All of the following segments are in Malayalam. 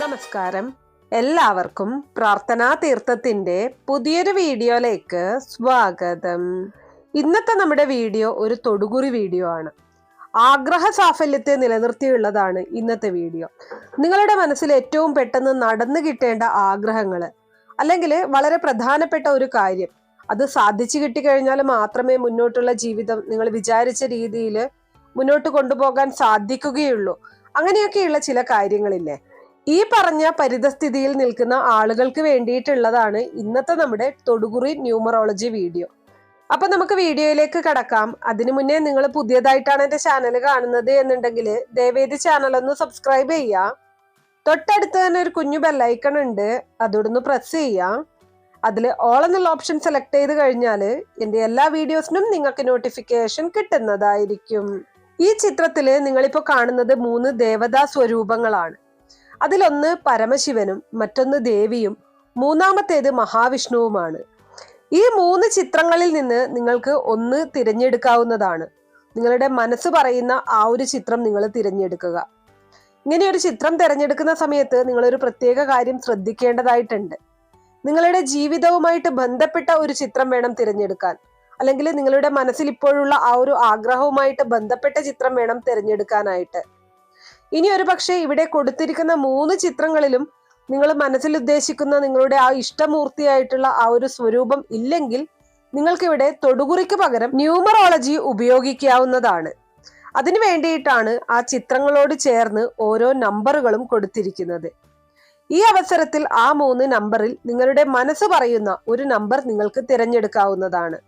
നമസ്കാരം. എല്ലാവർക്കും പ്രാർത്ഥനാ തീർത്ഥത്തിന്റെ പുതിയൊരു വീഡിയോയിലേക്ക് സ്വാഗതം. ഇന്നത്തെ നമ്മുടെ വീഡിയോ ഒരു തൊടുകുറി വീഡിയോ ആണ്. ആഗ്രഹ സാഫല്യത്തെ നിലനിർത്തിയുള്ളതാണ് ഇന്നത്തെ വീഡിയോ. നിങ്ങളുടെ മനസ്സിൽ ഏറ്റവും പെട്ടെന്ന് നടന്നു കിട്ടേണ്ട ആഗ്രഹങ്ങൾ അല്ലെങ്കിൽ വളരെ പ്രധാനപ്പെട്ട ഒരു കാര്യം അത് സാധിച്ചു കിട്ടിക്കഴിഞ്ഞാൽ മാത്രമേ മുന്നോട്ടുള്ള ജീവിതം നിങ്ങൾ വിചാരിച്ച രീതിയിൽ മുന്നോട്ട് കൊണ്ടുപോകാൻ സാധിക്കുകയുള്ളൂ. അങ്ങനെയൊക്കെയുള്ള ചില കാര്യങ്ങളില്ലേ? ഈ പറഞ്ഞ പരിതസ്ഥിതിയിൽ നിൽക്കുന്ന ആളുകൾക്ക് വേണ്ടിയിട്ടുള്ളതാണ് ഇന്നത്തെ നമ്മുടെ തൊടുകുറി ന്യൂമറോളജി വീഡിയോ. അപ്പൊ നമുക്ക് വീഡിയോയിലേക്ക് കടക്കാം. അതിനു മുന്നേ നിങ്ങൾ പുതിയതായിട്ടാണ് എന്റെ ചാനൽ കാണുന്നത് എന്നുണ്ടെങ്കിൽ ദയവേദി ചാനൽ ഒന്ന് സബ്സ്ക്രൈബ് ചെയ്യാം തൊട്ടടുത്ത് തന്നെ ഒരു കുഞ്ഞു ബെല്ലൈക്കൺ ഉണ്ട്. അതോടൊന്ന് പ്രസ് ചെയ്യാം അതിൽ ഓൾ എന്നുള്ള ഓപ്ഷൻ സെലക്ട് ചെയ്ത് കഴിഞ്ഞാൽ എന്റെ എല്ലാ വീഡിയോസിനും നിങ്ങൾക്ക് നോട്ടിഫിക്കേഷൻ കിട്ടുന്നതായിരിക്കും. ഈ ചിത്രത്തിൽ നിങ്ങളിപ്പോൾ കാണുന്നത് മൂന്ന് ദേവതാ സ്വരൂപങ്ങളാണ്. അതിലൊന്ന് പരമശിവനും മറ്റൊന്ന് ദേവിയും മൂന്നാമത്തേത് മഹാവിഷ്ണുവുമാണ്. ഈ മൂന്ന് ചിത്രങ്ങളിൽ നിന്ന് നിങ്ങൾക്ക് ഒന്ന് തിരഞ്ഞെടുക്കാവുന്നതാണ്. നിങ്ങളുടെ മനസ്സ് പറയുന്ന ആ ഒരു ചിത്രം നിങ്ങൾ തിരഞ്ഞെടുക്കുക. ഇങ്ങനെ ഒരു ചിത്രം തിരഞ്ഞെടുക്കുന്ന സമയത്ത് നിങ്ങളൊരു പ്രത്യേക കാര്യം ശ്രദ്ധിക്കേണ്ടതായിട്ടുണ്ട്. നിങ്ങളുടെ ജീവിതവുമായിട്ട് ബന്ധപ്പെട്ട ഒരു ചിത്രം വേണം തിരഞ്ഞെടുക്കാൻ. അല്ലെങ്കിൽ നിങ്ങളുടെ മനസ്സിൽ ഇപ്പോഴുള്ള ആ ഒരു ആഗ്രഹവുമായിട്ട് ബന്ധപ്പെട്ട ചിത്രം വേണം തിരഞ്ഞെടുക്കാനായിട്ട്. ഇനി ഒരു പക്ഷേ ഇവിടെ കൊടുത്തിരിക്കുന്ന മൂന്ന് ചിത്രങ്ങളിലും നിങ്ങൾ മനസ്സിൽ ഉദ്ദേശിക്കുന്ന നിങ്ങളുടെ ആ ഇഷ്ടമൂർത്തിയായിട്ടുള്ള ആ ഒരു സ്വരൂപം ഇല്ലെങ്കിൽ നിങ്ങൾക്കിവിടെ തൊടുകുറിക്ക് പകരം ന്യൂമറോളജി ഉപയോഗിക്കാവുന്നതാണ്. അതിനു വേണ്ടിയിട്ടാണ് ആ ചിത്രങ്ങളോട് ചേർന്ന് ഓരോ നമ്പറുകളും കൊടുത്തിരിക്കുന്നത്. ഈ അവസരത്തിൽ ആ മൂന്ന് നമ്പറിൽ നിങ്ങളുടെ മനസ്സ് പറയുന്ന ഒരു നമ്പർ നിങ്ങൾക്ക് തിരഞ്ഞെടുക്കാവുന്നതാണ്.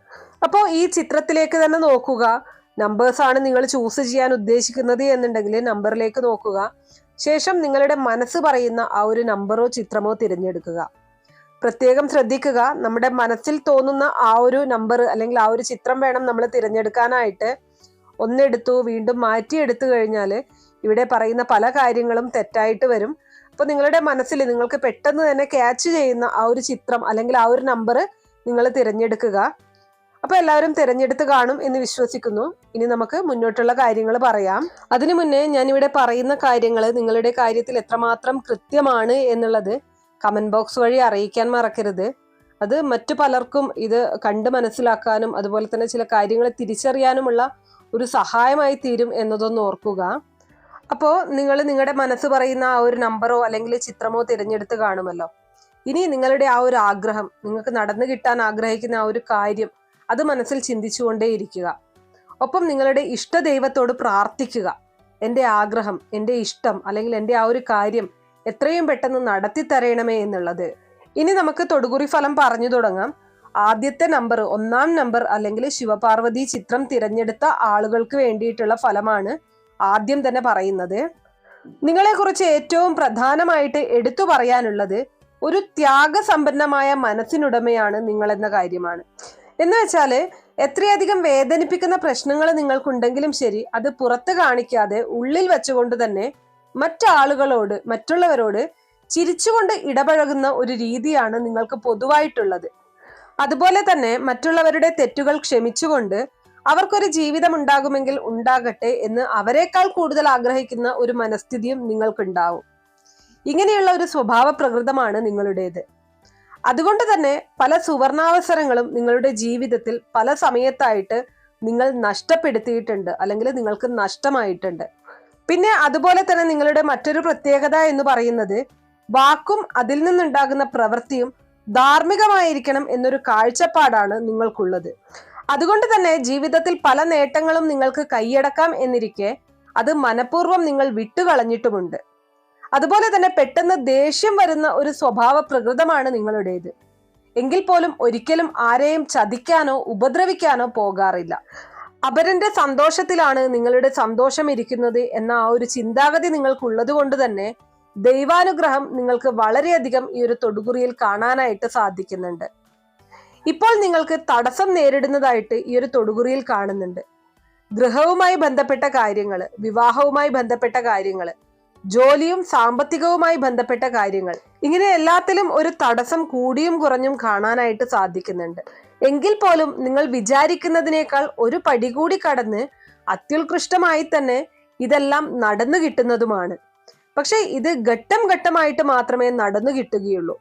അപ്പോൾ ഈ ചിത്രത്തിലേക്ക് തന്നെ നോക്കുക. നമ്പേഴ്സ് ആണ് നിങ്ങൾ ചൂസ് ചെയ്യാൻ ഉദ്ദേശിക്കുന്നത് എന്നുണ്ടെങ്കിൽ നമ്പറിലേക്ക് നോക്കുക. ശേഷം നിങ്ങളുടെ മനസ്സ് പറയുന്ന ആ ഒരു നമ്പറോ ചിത്രമോ തിരഞ്ഞെടുക്കുക. പ്രത്യേകം ശ്രദ്ധിക്കുക. നമ്മുടെ മനസ്സിൽ തോന്നുന്ന ആ ഒരു നമ്പർ അല്ലെങ്കിൽ ആ ഒരു ചിത്രം വേണം നമ്മൾ തിരഞ്ഞെടുക്കാനായിട്ട്. ഒന്നെടുത്തു വീണ്ടും മാറ്റി എടുത്തു കഴിഞ്ഞാൽ ഇവിടെ പറയുന്ന പല കാര്യങ്ങളും തെറ്റായിട്ട് വരും. അപ്പോൾ നിങ്ങളുടെ മനസ്സിൽ നിങ്ങൾക്ക് പെട്ടെന്ന് തന്നെ ക്യാച്ച് ചെയ്യുന്ന ആ ഒരു ചിത്രം അല്ലെങ്കിൽ ആ ഒരു നമ്പർ നിങ്ങൾ തിരഞ്ഞെടുക്കുക. അപ്പൊ എല്ലാവരും തിരഞ്ഞെടുത്ത് കാണും എന്ന് വിശ്വസിക്കുന്നു. ഇനി നമുക്ക് മുന്നോട്ടുള്ള കാര്യങ്ങൾ പറയാം. അതിനു മുന്നേ ഞാൻ ഇവിടെ പറയുന്ന കാര്യങ്ങൾ നിങ്ങളുടെ കാര്യത്തിൽ എത്രമാത്രം കൃത്യമാണ് എന്നുള്ളത് കമന്റ് ബോക്സ് വഴി അറിയിക്കാൻ മറക്കരുത്. അത് മറ്റു പലർക്കും ഇത് കണ്ട് മനസ്സിലാക്കാനും അതുപോലെ തന്നെ ചില കാര്യങ്ങൾ തിരിച്ചറിയാനുമുള്ള ഒരു സഹായമായി തീരും എന്നതൊന്ന് ഓർക്കുക. അപ്പോൾ നിങ്ങൾ നിങ്ങളുടെ മനസ്സ് പറയുന്ന ആ ഒരു നമ്പറോ അല്ലെങ്കിൽ ചിത്രമോ തിരഞ്ഞെടുത്ത് കാണുമല്ലോ. ഇനി നിങ്ങളുടെ ആ ഒരു ആഗ്രഹം നിങ്ങൾക്ക് നടന്നു കിട്ടാൻ ആഗ്രഹിക്കുന്ന ആ ഒരു കാര്യം അത് മനസ്സിൽ ചിന്തിച്ചുകൊണ്ടേയിരിക്കുക ഒപ്പം നിങ്ങളുടെ ഇഷ്ട ദൈവത്തോട് പ്രാർത്ഥിക്കുക. എന്റെ ആഗ്രഹം എന്റെ ഇഷ്ടം അല്ലെങ്കിൽ എന്റെ ആ ഒരു കാര്യം എത്രയും പെട്ടെന്ന് നടത്തി തരയണമേ എന്നുള്ളത്. ഇനി നമുക്ക് തൊടുകുറി ഫലം പറഞ്ഞു തുടങ്ങാം. ആദ്യത്തെ നമ്പർ ഒന്നാം നമ്പർ അല്ലെങ്കിൽ ശിവപാർവതി ചിത്രം തിരഞ്ഞെടുത്ത ആളുകൾക്ക് വേണ്ടിയിട്ടുള്ള ഫലമാണ് ആദ്യം തന്നെ പറയുന്നത്. നിങ്ങളെക്കുറിച്ച് ഏറ്റവും പ്രധാനമായിട്ട് എടുത്തു പറയാനുള്ളത് ഒരു ത്യാഗസമ്പന്നമായ മനസ്സിനുടമയാണ് നിങ്ങളെന്ന കാര്യമാണ്. എന്ന് വെച്ചാൽ എത്രയധികം വേദനിപ്പിക്കുന്ന പ്രശ്നങ്ങൾ നിങ്ങൾക്കുണ്ടെങ്കിലും ശരി അത് പുറത്ത് കാണിക്കാതെ ഉള്ളിൽ വെച്ചുകൊണ്ട് തന്നെ മറ്റാളുകളോട് മറ്റുള്ളവരോട് ചിരിച്ചുകൊണ്ട് ഇടപഴകുന്ന ഒരു രീതിയാണ് നിങ്ങൾക്ക് പൊതുവായിട്ടുള്ളത്. അതുപോലെ തന്നെ മറ്റുള്ളവരുടെ തെറ്റുകൾ ക്ഷമിച്ചുകൊണ്ട് അവർക്കൊരു ജീവിതം ഉണ്ടാകുമെങ്കിൽ ഉണ്ടാകട്ടെ എന്ന് അവരെക്കാൾ കൂടുതൽ ആഗ്രഹിക്കുന്ന ഒരു മനസ്ഥിതിയും നിങ്ങൾക്കുണ്ടാവും. ഇങ്ങനെയുള്ള ഒരു സ്വഭാവ പ്രകൃതമാണ് നിങ്ങളുടേത്. അതുകൊണ്ട് തന്നെ പല സുവർണാവസരങ്ങളും നിങ്ങളുടെ ജീവിതത്തിൽ പല സമയത്തായിട്ട് നിങ്ങൾ നഷ്ടപ്പെടുത്തിയിട്ടുണ്ട് അല്ലെങ്കിൽ നിങ്ങൾക്ക് നഷ്ടമായിട്ടുണ്ട്. പിന്നെ അതുപോലെ തന്നെ നിങ്ങളുടെ മറ്റൊരു പ്രത്യേകത എന്ന് പറയുന്നത് വാക്കും അതിൽ നിന്നുണ്ടാകുന്ന പ്രവൃത്തിയും ധാർമ്മികമായിരിക്കണം എന്നൊരു കാഴ്ചപ്പാടാണ് നിങ്ങൾക്കുള്ളത്. അതുകൊണ്ട് തന്നെ ജീവിതത്തിൽ പല നേട്ടങ്ങളും നിങ്ങൾക്ക് കൈയടക്കാം എന്നിരിക്കെ അത് മനഃപൂർവം നിങ്ങൾ വിട്ടുകളഞ്ഞിട്ടുമുണ്ട്. അതുപോലെ തന്നെ പെട്ടെന്ന് ദേഷ്യം വരുന്ന ഒരു സ്വഭാവ പ്രകൃതമാണ് നിങ്ങളുടേത്. എങ്കിൽ പോലും ഒരിക്കലും ആരെയും ചതിക്കാനോ ഉപദ്രവിക്കാനോ പോകാറില്ല. അപരന്റെ സന്തോഷത്തിലാണ് നിങ്ങളുടെ സന്തോഷം ഇരിക്കുന്നത് എന്ന ആ ഒരു ചിന്താഗതി നിങ്ങൾക്കുള്ളത് കൊണ്ട് തന്നെ ദൈവാനുഗ്രഹം നിങ്ങൾക്ക് വളരെയധികം ഈ ഒരു തൊടുകുറിയിൽ കാണാനായിട്ട് സാധിക്കുന്നുണ്ട്. ഇപ്പോൾ നിങ്ങൾക്ക് തടസ്സം നേരിടുന്നതായിട്ട് ഈ ഒരു തൊടുകുറിയിൽ കാണുന്നുണ്ട്. ഗൃഹവുമായി ബന്ധപ്പെട്ട കാര്യങ്ങൾ വിവാഹവുമായി ബന്ധപ്പെട്ട കാര്യങ്ങൾ ജോലിയും സാമ്പത്തികവുമായി ബന്ധപ്പെട്ട കാര്യങ്ങൾ. ഇങ്ങനെ എല്ലാത്തിലും ഒരു തടസ്സം കൂടിയും കുറഞ്ഞും കാണാനായിട്ട് സാധിക്കുന്നുണ്ട്. എങ്കിൽ പോലും നിങ്ങൾ വിചാരിക്കുന്നതിനേക്കാൾ ഒരു പടി കൂടി കടന്ന് അത്യുത്കൃഷ്ടമായി തന്നെ ഇതെല്ലാം നടന്നു കിട്ടുന്നതുമാണ്. പക്ഷെ ഇത് ഘട്ടം ഘട്ടമായിട്ട് മാത്രമേ നടന്നു കിട്ടുകയുള്ളൂ.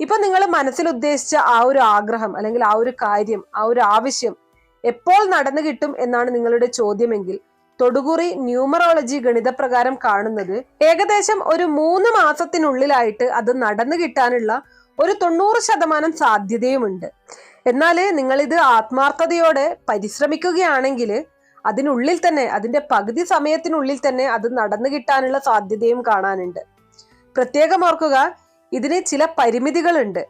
ഇപ്പൊ നിങ്ങൾ മനസ്സിൽ ഉദ്ദേശിച്ച ആ ഒരു ആഗ്രഹം അല്ലെങ്കിൽ ആ ഒരു കാര്യം ആ ഒരു ആവശ്യം എപ്പോൾ നടന്നു കിട്ടും എന്നാണ് നിങ്ങളുടെ ചോദ്യമെങ്കിൽ തൊടുകുറി ന്യൂമറോളജി ഗണിതപ്രകാരം കാണുന്നത് ഏകദേശം ഒരു മൂന്ന് മാസത്തിനുള്ളിലായിട്ട് അത് നടന്നു കിട്ടാനുള്ള ഒരു തൊണ്ണൂറ് ശതമാനം സാധ്യതയുമുണ്ട്. എന്നാൽ നിങ്ങളിത് ആത്മാർത്ഥതയോടെ പരിശ്രമിക്കുകയാണെങ്കിൽ അതിനുള്ളിൽ തന്നെ അതിന്റെ പകുതി സമയത്തിനുള്ളിൽ തന്നെ അത് നടന്നു കിട്ടാനുള്ള സാധ്യതയും കാണാനുണ്ട്. പ്രത്യേകം ഓർക്കുക ഇതിന് ചില പരിമിതികളുണ്ട്.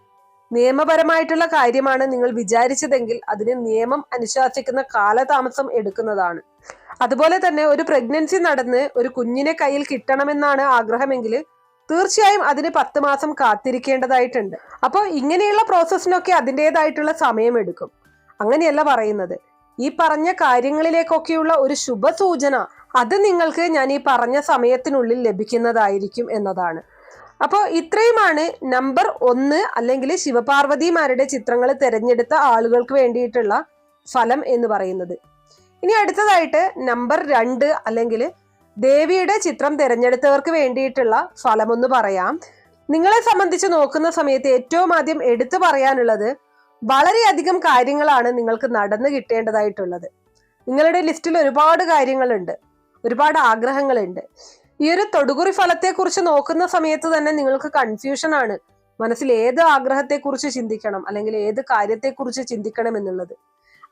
നിയമപരമായിട്ടുള്ള കാര്യമാണ് നിങ്ങൾ വിചാരിച്ചതെങ്കിൽ അതിന് നിയമം അനുശാസിക്കുന്ന കാലതാമസം എടുക്കുന്നതാണ്. അതുപോലെ തന്നെ ഒരു പ്രഗ്നൻസി നടന്ന് ഒരു കുഞ്ഞിനെ കയ്യിൽ കിട്ടണമെന്നാണ് ആഗ്രഹമെങ്കിൽ തീർച്ചയായും അതിന് പത്ത് മാസം കാത്തിരിക്കേണ്ടതായിട്ടുണ്ട്. അപ്പോൾ ഇങ്ങനെയുള്ള പ്രോസസ്സിനൊക്കെ അതിന്റെതായിട്ടുള്ള സമയമെടുക്കും. അങ്ങനെയല്ല പറയുന്നത്. ഈ പറഞ്ഞ കാര്യങ്ങളിലേക്കൊക്കെയുള്ള ഒരു ശുഭസൂചന അത് നിങ്ങൾക്ക് ഞാൻ ഈ പറഞ്ഞ സമയത്തിനുള്ളിൽ ലഭിക്കുന്നതായിരിക്കും എന്നതാണ്. അപ്പോൾ ഇത്രയുമാണ് നമ്പർ ഒന്ന് അല്ലെങ്കിൽ ശിവപാർവതിമാരുടെ ചിത്രങ്ങൾ തിരഞ്ഞെടുത്ത ആളുകൾക്ക് വേണ്ടിയിട്ടുള്ള ഫലം എന്ന് പറയുന്നത്. ഇനി അടുത്തതായിട്ട് നമ്പർ രണ്ട് അല്ലെങ്കിൽ ദേവിയുടെ ചിത്രം തിരഞ്ഞെടുത്തവർക്ക് വേണ്ടിയിട്ടുള്ള ഫലമൊന്ന് പറയാം. നിങ്ങളെ സംബന്ധിച്ച് നോക്കുന്ന സമയത്ത് ഏറ്റവും ആദ്യം എടുത്തു പറയാനുള്ളത് വളരെയധികം കാര്യങ്ങളാണ് നിങ്ങൾക്ക് നടന്നു കിട്ടേണ്ടതായിട്ടുള്ളത്. നിങ്ങളുടെ ലിസ്റ്റിൽ ഒരുപാട് കാര്യങ്ങളുണ്ട് ഒരുപാട് ആഗ്രഹങ്ങളുണ്ട്. ഈ ഒരു തൊടുകുറി ഫലത്തെക്കുറിച്ച് നോക്കുന്ന സമയത്ത് തന്നെ നിങ്ങൾക്ക് കൺഫ്യൂഷൻ ആണ്. മനസ്സിൽ ഏത് ആഗ്രഹത്തെക്കുറിച്ച് ചിന്തിക്കണം അല്ലെങ്കിൽ ഏത് കാര്യത്തെക്കുറിച്ച് ചിന്തിക്കണം എന്നുള്ളത്.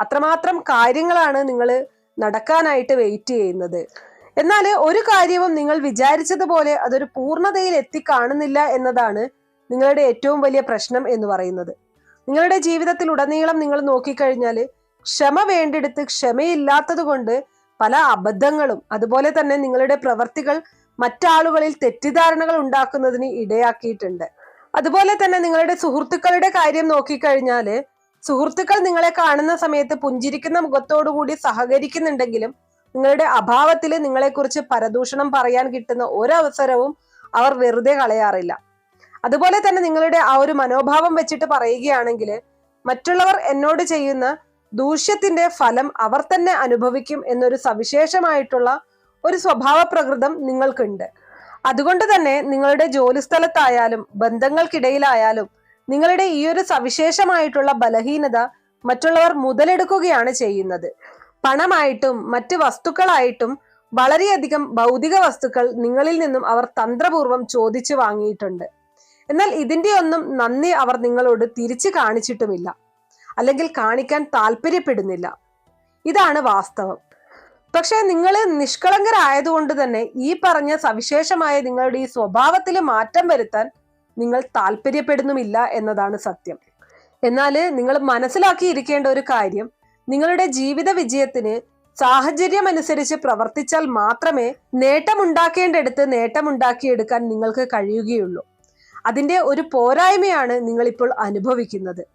അത്രമാത്രം കാര്യങ്ങളാണ് നിങ്ങൾ നടക്കാനായിട്ട് വെയിറ്റ് ചെയ്യുന്നത്. എന്നാൽ ഒരു കാര്യവും നിങ്ങൾ വിചാരിച്ചതുപോലെ അതൊരു പൂർണതയിൽ എത്തിക്കാണുന്നില്ല എന്നതാണ് നിങ്ങളുടെ ഏറ്റവും വലിയ പ്രശ്നം എന്ന് പറയുന്നത്. നിങ്ങളുടെ ജീവിതത്തിൽ ഉടനീളം നിങ്ങൾ നോക്കിക്കഴിഞ്ഞാൽ ക്ഷമ വേണ്ടെടുത്ത് ക്ഷമയില്ലാത്തത് കൊണ്ട് പല അബദ്ധങ്ങളും അതുപോലെ തന്നെ നിങ്ങളുടെ പ്രവർത്തികൾ മറ്റാളുകളിൽ തെറ്റിദ്ധാരണകൾ ഉണ്ടാക്കുന്നതിന് ഇടയാക്കിയിട്ടുണ്ട്. അതുപോലെ തന്നെ നിങ്ങളുടെ സുഹൃത്തുക്കളുടെ കാര്യം നോക്കിക്കഴിഞ്ഞാൽ സുഹൃത്തുക്കൾ നിങ്ങളെ കാണുന്ന സമയത്ത് പുഞ്ചിരിക്കുന്ന മുഖത്തോടുകൂടി സഹകരിക്കുന്നുണ്ടെങ്കിലും നിങ്ങളുടെ അഭാവത്തിൽ നിങ്ങളെക്കുറിച്ച് പരദൂഷണം പറയാൻ കിട്ടുന്ന ഒരവസരവും അവർ വെറുതെ കളയാറില്ല. അതുപോലെ തന്നെ നിങ്ങളുടെ ആ ഒരു മനോഭാവം വെച്ചിട്ട് പറയുകയാണെങ്കിൽ മറ്റുള്ളവർ എന്നോട് ചെയ്യുന്ന ദൂഷ്യത്തിന്റെ ഫലം അവർ തന്നെ അനുഭവിക്കും എന്നൊരു സവിശേഷമായിട്ടുള്ള ഒരു സ്വഭാവ പ്രകൃതം നിങ്ങൾക്കുണ്ട്. അതുകൊണ്ട് തന്നെ നിങ്ങളുടെ ജോലിസ്ഥലത്തായാലും ബന്ധങ്ങൾക്കിടയിലായാലും നിങ്ങളുടെ ഈ ഒരു സവിശേഷമായിട്ടുള്ള ബലഹീനത മറ്റുള്ളവർ മുതലെടുക്കുകയാണ് ചെയ്യുന്നത്. പണമായിട്ടും മറ്റ് വസ്തുക്കളായിട്ടും വളരെയധികം ഭൗതിക വസ്തുക്കൾ നിങ്ങളിൽ നിന്നും അവർ തന്ത്രപൂർവം ചോദിച്ചു വാങ്ങിയിട്ടുണ്ട്. എന്നാൽ ഇതിന്റെ ഒന്നും നന്ദി അവർ നിങ്ങളോട് തിരിച്ചു കാണിച്ചിട്ടുമില്ല. അല്ലെങ്കിൽ കാണിക്കാൻ താല്പര്യപ്പെടുന്നില്ല. ഇതാണ് വാസ്തവം. പക്ഷേ നിങ്ങൾ നിഷ്കളങ്കരായതുകൊണ്ട് തന്നെ ഈ പറഞ്ഞ സവിശേഷമായ നിങ്ങളുടെ ഈ സ്വഭാവത്തിൽ മാറ്റം വരുത്താൻ നിങ്ങൾ താല്പര്യപ്പെടുന്നുമില്ല എന്നതാണ് സത്യം. എന്നാൽ നിങ്ങൾ മനസ്സിലാക്കിയിരിക്കേണ്ട ഒരു കാര്യം നിങ്ങളുടെ ജീവിത വിജയത്തിന് സാഹചര്യം അനുസരിച്ച് പ്രവർത്തിച്ചാൽ മാത്രമേ നേട്ടമുണ്ടാക്കേണ്ടടുത്ത് നേട്ടമുണ്ടാക്കിയെടുക്കാൻ നിങ്ങൾക്ക് കഴിയുകയുള്ളൂ. അതിന്റെ ഒരു പോരായ്മയാണ് നിങ്ങളിപ്പോൾ അനുഭവിക്കുന്നത്.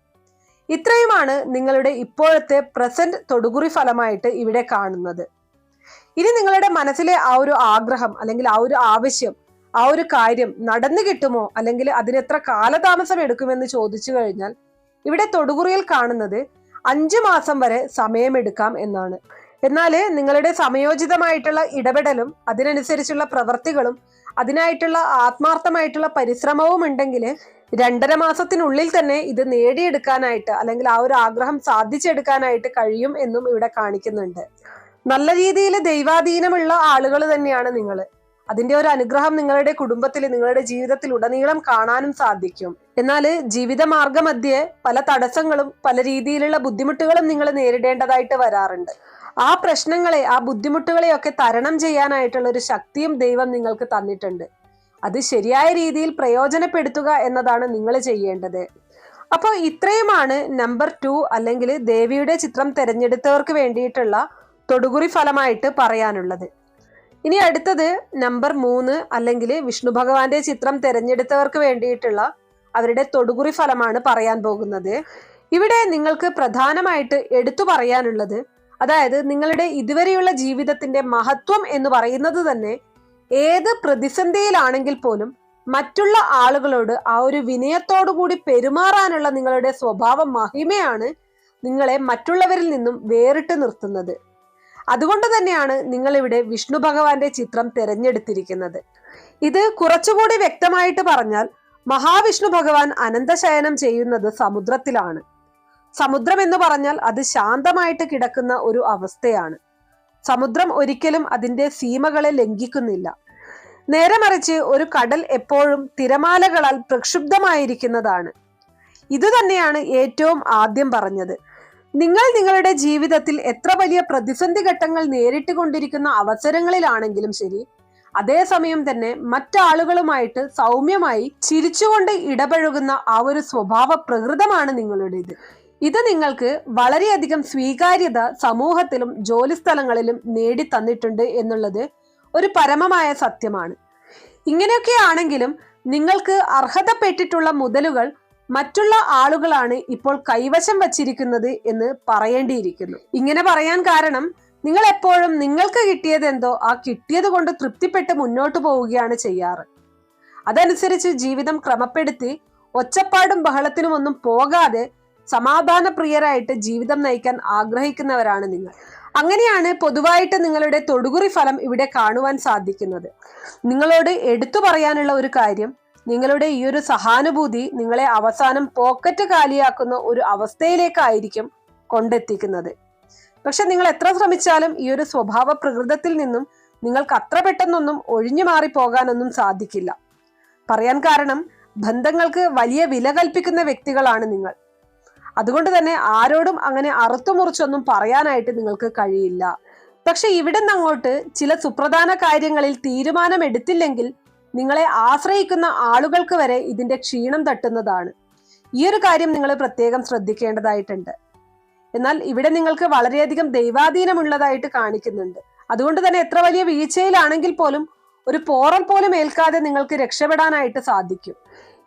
ഇത്രയുമാണ് നിങ്ങളുടെ ഇപ്പോഴത്തെ പ്രസന്റ് തൊടുകുറി ഫലമായിട്ട് ഇവിടെ കാണുന്നത്. ഇനി നിങ്ങളുടെ മനസ്സിലെ ആ ഒരു ആഗ്രഹം അല്ലെങ്കിൽ ആ ഒരു ആവശ്യം ആ ഒരു കാര്യം നടന്നു കിട്ടുമോ? അല്ലെങ്കിൽ അതിനെത്ര കാലതാമസം എടുക്കുമെന്ന് ചോദിച്ചു കഴിഞ്ഞാൽ ഇവിടെ തൊടുകുറിയിൽ കാണുന്നത് അഞ്ചു മാസം വരെ സമയമെടുക്കാം എന്നാണ്. എന്നാൽ നിങ്ങളുടെ സമയോചിതമായിട്ടുള്ള ഇടപെടലും അതിനനുസരിച്ചുള്ള പ്രവൃത്തികളും അതിനായിട്ടുള്ള ആത്മാർത്ഥമായിട്ടുള്ള പരിശ്രമവും ഉണ്ടെങ്കിൽ രണ്ടര മാസത്തിനുള്ളിൽ തന്നെ ഇത് നേടിയെടുക്കാനായിട്ട് അല്ലെങ്കിൽ ആ ഒരു ആഗ്രഹം സാധിച്ചെടുക്കാനായിട്ട് കഴിയും എന്നും ഇവിടെ കാണിക്കുന്നുണ്ട്. നല്ല രീതിയിൽ ദൈവാധീനമുള്ള ആളുകൾ തന്നെയാണ് നിങ്ങൾ. അതിന്റെ ഒരു അനുഗ്രഹം നിങ്ങളുടെ കുടുംബത്തിൽ നിങ്ങളുടെ ജീവിതത്തിൽ ഉടനീളം കാണാനും സാധിക്കും. എന്നാൽ ജീവിത മാർഗമധ്യേ പല തടസ്സങ്ങളും പല രീതിയിലുള്ള ബുദ്ധിമുട്ടുകളും നിങ്ങൾ നേരിടേണ്ടതായിട്ട് വരാറുണ്ട്. ആ പ്രശ്നങ്ങളെ ആ ബുദ്ധിമുട്ടുകളെയൊക്കെ തരണം ചെയ്യാനായിട്ടുള്ള ഒരു ശക്തിയും ദൈവം നിങ്ങൾക്ക് തന്നിട്ടുണ്ട്. അത് ശരിയായ രീതിയിൽ പ്രയോജനപ്പെടുത്തുക എന്നതാണ് നിങ്ങൾ ചെയ്യേണ്ടത്. അപ്പോൾ ഇത്രയുമാണ് നമ്പർ ടു അല്ലെങ്കിൽ ദേവിയുടെ ചിത്രം തിരഞ്ഞെടുത്തവർക്ക് വേണ്ടിയിട്ടുള്ള തൊടുകുറി ഫലമായിട്ട് പറയാനുള്ളത്. ഇനി അടുത്തത് നമ്പർ മൂന്ന് അല്ലെങ്കിൽ വിഷ്ണു ഭഗവാന്റെ ചിത്രം തിരഞ്ഞെടുത്തവർക്ക് വേണ്ടിയിട്ടുള്ള അവരുടെ തൊടുകുറി ഫലമാണ് പറയാൻ പോകുന്നത്. ഇവിടെ നിങ്ങൾക്ക് പ്രധാനമായിട്ട് എടുത്തു പറയാനുള്ളത് അതായത് നിങ്ങളുടെ ഇതുവരെയുള്ള ജീവിതത്തിന്റെ മഹത്വം എന്ന് പറയുന്നത് തന്നെ ഏത് പ്രതിസന്ധിയിലാണെങ്കിൽ പോലും മറ്റുള്ള ആളുകളോട് ആ ഒരു വിനയത്തോടു കൂടി പെരുമാറാനുള്ള നിങ്ങളുടെ സ്വഭാവ മഹിമയാണ് നിങ്ങളെ മറ്റുള്ളവരിൽ നിന്നും വേറിട്ട് നിർത്തുന്നത്. അതുകൊണ്ട് തന്നെയാണ് നിങ്ങൾ ഇവിടെ വിഷ്ണു ഭഗവാന്റെ ചിത്രം തിരഞ്ഞെടുത്തിരിക്കുന്നത്. ഇത് കുറച്ചുകൂടി വ്യക്തമായിട്ട് പറഞ്ഞാൽ മഹാവിഷ്ണു ഭഗവാൻ അനന്തശയനം ചെയ്യുന്നത് സമുദ്രത്തിലാണ്. സമുദ്രം എന്ന് പറഞ്ഞാൽ അത് ശാന്തമായിട്ട് കിടക്കുന്ന ഒരു അവസ്ഥയാണ്. സമുദ്രം ഒരിക്കലും അതിന്റെ സീമകളെ ലംഘിക്കുന്നില്ല. നേരെ മറിച്ച് ഒരു കടൽ എപ്പോഴും തിരമാലകളാൽ പ്രക്ഷുബ്ധമായിരിക്കുന്നതാണ്. ഇതുതന്നെയാണ് ഏറ്റവും ആദ്യം പറഞ്ഞത്. നിങ്ങൾ നിങ്ങളുടെ ജീവിതത്തിൽ എത്ര വലിയ പ്രതിസന്ധി ഘട്ടങ്ങൾ നേരിട്ട് കൊണ്ടിരിക്കുന്ന അവസരങ്ങളിലാണെങ്കിലും ശരി അതേസമയം തന്നെ മറ്റാളുകളുമായിട്ട് സൗമ്യമായി ചിരിച്ചുകൊണ്ട് ഇടപഴകുന്ന ആ ഒരു സ്വഭാവ പ്രകൃതമാണ് നിങ്ങളുടേത്. ഇത് നിങ്ങൾക്ക് വളരെയധികം സ്വീകാര്യത സമൂഹത്തിലും ജോലിസ്ഥലങ്ങളിലും നേടിത്തന്നിട്ടുണ്ട് എന്നുള്ളത് ഒരു പരമമായ സത്യമാണ്. ഇങ്ങനെയൊക്കെ ആണെങ്കിലും നിങ്ങൾക്ക് അർഹതപ്പെട്ടിട്ടുള്ള മുതലുകൾ മറ്റുള്ള ആളുകളാണ് ഇപ്പോൾ കൈവശം വച്ചിരിക്കുന്നത് എന്ന് പറയേണ്ടിയിരിക്കുന്നു. ഇങ്ങനെ പറയാൻ കാരണം നിങ്ങൾ എപ്പോഴും നിങ്ങൾക്ക് കിട്ടിയത് എന്തോ ആ കിട്ടിയത് കൊണ്ട് തൃപ്തിപ്പെട്ട് മുന്നോട്ട് പോവുകയാണ് ചെയ്യാറ്. അതനുസരിച്ച് ജീവിതം ക്രമപ്പെടുത്തി ഒച്ചപ്പാടും ബഹളത്തിനും ഒന്നും പോകാതെ സമാധാന പ്രിയരായിട്ട് ജീവിതം നയിക്കാൻ ആഗ്രഹിക്കുന്നവരാണ് നിങ്ങൾ. അങ്ങനെയാണ് പൊതുവായിട്ട് നിങ്ങളുടെ തൊടുകുറി ഫലം ഇവിടെ കാണുവാൻ സാധിക്കുന്നത്. നിങ്ങളോട് എടുത്തു പറയാനുള്ള ഒരു കാര്യം നിങ്ങളുടെ ഈ ഒരു സഹാനുഭൂതി നിങ്ങളെ അവസാനം പോക്കറ്റ് കാലിയാക്കുന്ന ഒരു അവസ്ഥയിലേക്കായിരിക്കും കൊണ്ടെത്തിക്കുന്നത്. പക്ഷെ നിങ്ങൾ എത്ര ശ്രമിച്ചാലും ഈ ഒരു സ്വഭാവ പ്രകൃതത്തിൽ നിന്നും നിങ്ങൾക്ക് അത്ര പെട്ടെന്നൊന്നും ഒഴിഞ്ഞു മാറി പോകാനൊന്നും സാധിക്കില്ല. പറയാൻ കാരണം ബന്ധങ്ങൾക്ക് വലിയ വില കൽപ്പിക്കുന്ന വ്യക്തികളാണ് നിങ്ങൾ. അതുകൊണ്ട് തന്നെ ആരോടും അങ്ങനെ അറുത്തുമുറിച്ചൊന്നും പറയാനായിട്ട് നിങ്ങൾക്ക് കഴിയില്ല. പക്ഷെ ഇവിടെ നിന്ന് അങ്ങോട്ട് ചില സുപ്രധാന കാര്യങ്ങളിൽ തീരുമാനം എടുത്തില്ലെങ്കിൽ നിങ്ങളെ ആശ്രയിക്കുന്ന ആളുകൾക്ക് വരെ ഇതിന്റെ ക്ഷീണം തട്ടുന്നതാണ്. ഈ ഒരു കാര്യം നിങ്ങൾ പ്രത്യേകം ശ്രദ്ധിക്കേണ്ടതായിട്ടുണ്ട്. എന്നാൽ ഇവിടെ നിങ്ങൾക്ക് വളരെയധികം ദൈവാധീനമുള്ളതായിട്ട് കാണിക്കുന്നുണ്ട്. അതുകൊണ്ട് തന്നെ എത്ര വലിയ വീഴ്ചയിലാണെങ്കിൽ പോലും ഒരു പോറൽ പോലും ഏൽക്കാതെ നിങ്ങൾക്ക് രക്ഷപ്പെടാനായിട്ട് സാധിക്കും.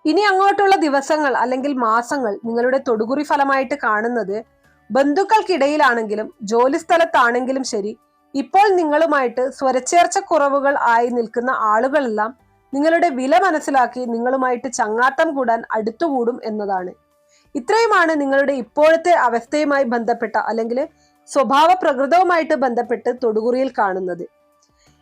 ഇനി അങ്ങോട്ടുള്ള ദിവസങ്ങൾ അല്ലെങ്കിൽ മാസങ്ങൾ നിങ്ങളുടെ തൊടുകുറി ഫലമായിട്ട് കാണുന്നത് ബന്ധുക്കൾക്കിടയിലാണെങ്കിലും ജോലി സ്ഥലത്താണെങ്കിലും ശരി ഇപ്പോൾ നിങ്ങളുമായിട്ട് സ്വരച്ചേർച്ച കുറവുകൾ ആയി നിൽക്കുന്ന ആളുകളെല്ലാം നിങ്ങളുടെ വില മനസ്സിലാക്കി നിങ്ങളുമായിട്ട് ചങ്ങാത്തം കൂടാൻ അടുത്തുകൂടും എന്നതാണ്. ഇത്രയുമാണ് നിങ്ങളുടെ ഇപ്പോഴത്തെ അവസ്ഥയുമായി ബന്ധപ്പെട്ട അല്ലെങ്കിൽ സ്വഭാവ പ്രകൃതവുമായിട്ട് ബന്ധപ്പെട്ട് തൊടുകുറിയിൽ കാണുന്നത്.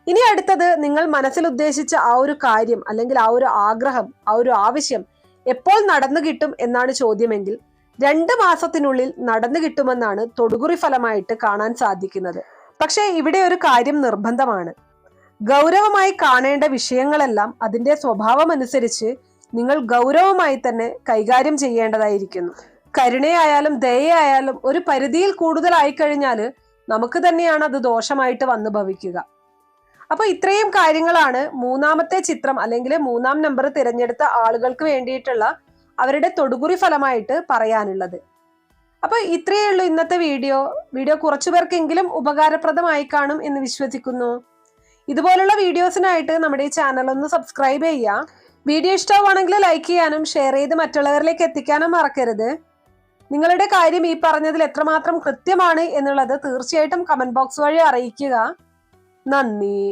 ഇനി അടുത്തത് നിങ്ങൾ മനസ്സിൽ ഉദ്ദേശിച്ച ആ ഒരു കാര്യം അല്ലെങ്കിൽ ആ ഒരു ആഗ്രഹം ആ ഒരു ആവശ്യം എപ്പോൾ നടന്നു കിട്ടും എന്നാണ് ചോദ്യമെങ്കിൽ രണ്ട് മാസത്തിനുള്ളിൽ നടന്നു കിട്ടുമെന്നാണ് തൊടുകുറി ഫലമായിട്ട് കാണാൻ സാധിക്കുന്നത്. പക്ഷേ ഇവിടെ ഒരു കാര്യം നിർബന്ധമാണ്. ഗൗരവമായി കാണേണ്ട വിഷയങ്ങളെല്ലാം അതിന്റെ സ്വഭാവമനുസരിച്ച് നിങ്ങൾ ഗൗരവമായി തന്നെ കൈകാര്യം ചെയ്യേണ്ടതായിരിക്കുന്നു. കരുണയായാലും ദയയായാലും ഒരു പരിധിയിൽ കൂടുതലായി കഴിഞ്ഞാൽ നമുക്ക് തന്നെയാണ് അത് ദോഷമായിട്ട് വന്നു ഭവിക്കുക. അപ്പൊ ഇത്രയും കാര്യങ്ങളാണ് മൂന്നാമത്തെ ചിത്രം അല്ലെങ്കിൽ മൂന്നാം നമ്പർ തിരഞ്ഞെടുത്ത ആളുകൾക്ക് വേണ്ടിയിട്ടുള്ള അവരുടെ തൊടുകുറി ഫലമായിട്ട് പറയാനുള്ളത്. അപ്പൊ ഇത്രയേ ഉള്ളൂ ഇന്നത്തെ വീഡിയോ. വീഡിയോ കുറച്ചു പേർക്കെങ്കിലും ഉപകാരപ്രദമായി കാണും എന്ന് വിശ്വസിക്കുന്നു. ഇതുപോലുള്ള വീഡിയോസിനായിട്ട് നമ്മുടെ ഈ ചാനൽ ഒന്ന് സബ്സ്ക്രൈബ് ചെയ്യുക. വീഡിയോ ഇഷ്ടമാണെങ്കിൽ ലൈക്ക് ചെയ്യാനും ഷെയർ ചെയ്ത് മറ്റുള്ളവരിലേക്ക് എത്തിക്കാനും മറക്കരുത്. നിങ്ങളുടെ കാര്യം ഈ പറഞ്ഞതിൽ എത്രമാത്രം കൃത്യമാണ് എന്നുള്ളത് തീർച്ചയായിട്ടും കമന്റ് ബോക്സ് വഴി അറിയിക്കുക. നന്ദി.